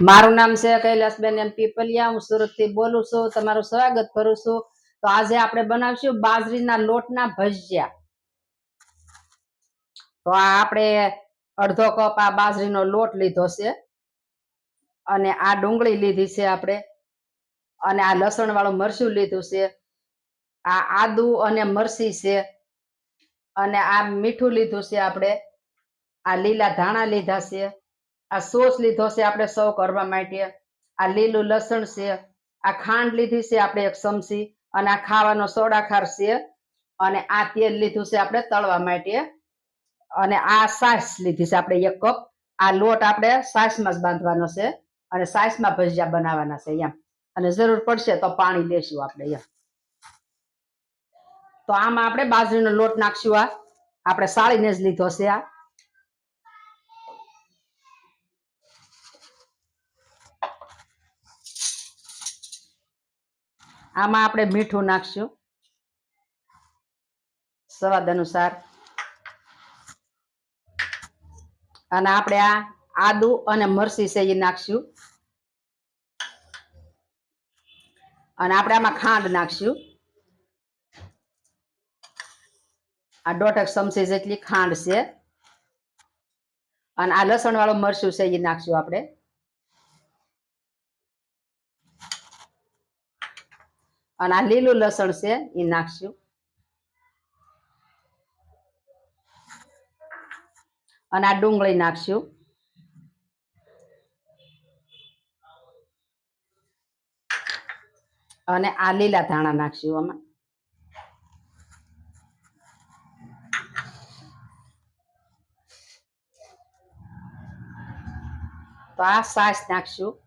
મારું નામ છે કૈલાસબેન એમ પીપલિયા. હું સુરતથી બોલું છું. તમારું સ્વાગત કરું છું. તો આજે આપણે બનાવશું બાજરીના લોટના ભજીયા. તો આ આપણે અડધો કપ આ બાજરીનો લોટ લીધો છે. અને આ ડુંગળી લીધી છે આપણે. અને આ લસણ વાળું મરચું લીધું છે. આ આદુ અને મરચી છે. અને આ મીઠું લીધું છે આપણે. આ લીલા ધાણા લીધા છે. આ સોસ લીધો છે આપણે સૌ કરવા માટે આ લીલું લસણ છે, આ ખાંડ લીધી છે આપણે એક ચમચી અને આ ખાવાનો સોડાખાર છે અને આ તેલ લીધું છે આપણે તળવા માટે અને આ સાસ લીધી છે આપણે એક કપ. આ લોટ આપણે સાસમાં જ બાંધવાનો છે અને સાસમાં ભજીયા બનાવવાના છે એમ. અને જરૂર પડશે તો પાણી લેશું આપણે એમ. તો આમાં આપણે બાજરીનો લોટ નાખશું આ. આપણે સાળીને જ લીધો છે આ. આમાં આપણે મીઠું નાખશું. સ્વાદ અનુસાર. અને આપણે આ આદુ અને મરસી છે એ નાખશું. અને આપણે આમાં ખાંડ નાખશું. આ દોઢક ચમચી જેટલી ખાંડ છે. અને આ લસણ વાળું મરચું છે એ નાખશું આપણે. અને આ લીલું લસણ છે એ નાખશું. અને આ ડુંગળી નાખશું. અને આ લીલા ધાણા નાખશું આમાં. તો આ સાસ નાખશું.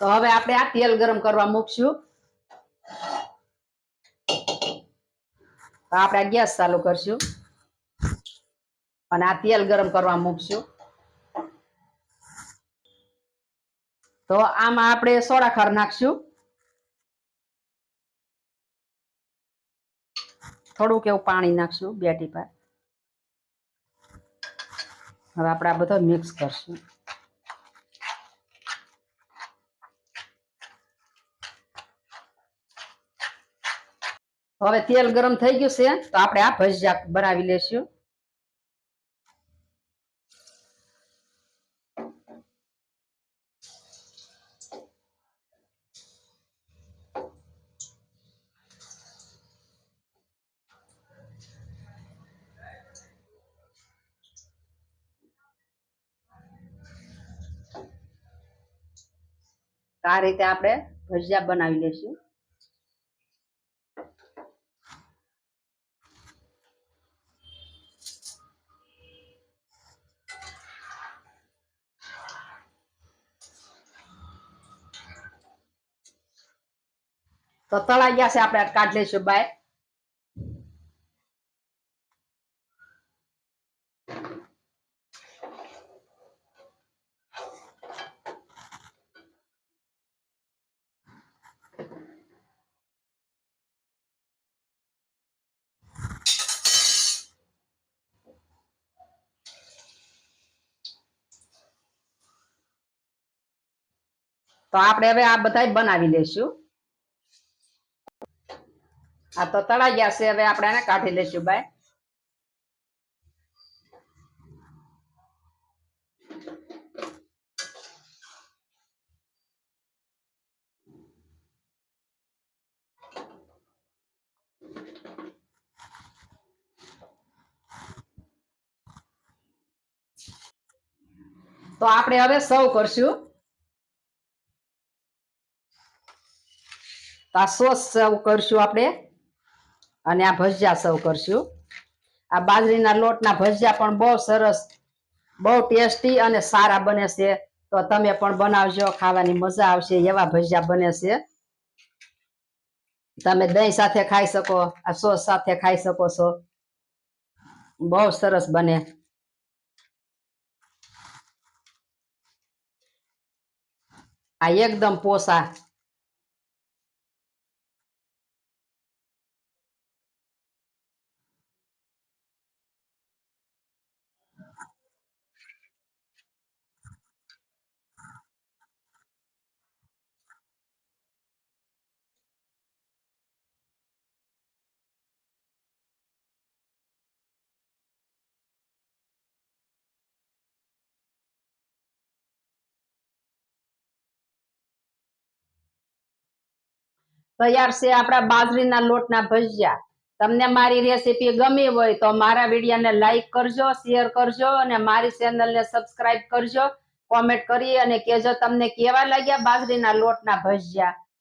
તો હવે આપણે આ તેલ ગરમ કરવા મૂકશું. આપણે આ ગેસ ચાલુ કરશું. અને આ તેલ ગરમ કરવા મૂકશું. તો આમાં આપણે સોડા ખાર નાખશું. થોડુંક એવું પાણી નાખશું, બે ટીપા. હવે આપણે આ બધો મિક્સ કરશું. હવે તેલ ગરમ થઈ ગયું છે, તો આપણે આ ભજીયા બનાવી લેશું. આ રીતે આપણે ભજીયા બનાવી લેશું. તો તળાઈ ગયા છે આપણે કાઢ લઈશું, બાય. તો આપણે હવે આ બધા બનાવી લેશું આ તો તળાઈ ગયા છે, હવે આપણે એને કાઢી લેશું બાય. તો આપણે હવે સર્વ કરશું. તો આ સોસ સર્વ કરશું આપણે. અને આ ભજીયા સર્વ કરશું. આ બાજરીના લોટના ભજીયા પણ બહુ સરસ, બહુ ટેસ્ટી અને સારા બને છે. તો તમે પણ બનાવજો, ખાવાની મજા આવશે, એવા ભજીયા બને છે. તમે દહીં સાથે ખાઈ શકો, આ સોસ સાથે ખાઈ શકો છો. બહુ સરસ બને. આ એકદમ પોસા તૈયાર છે આપણા બાજરીના લોટના ભજીયા. તમને મારી રેસીપી ગમી હોય તો મારા વિડીયોને લાઈક કરજો શેર કરજો અને મારી ચેનલને સબસ્ક્રાઇબ કરજો. કોમેન્ટ કરી અને કેજો તમને કેવા લાગ્યા બાજરીના લોટના ભજીયા.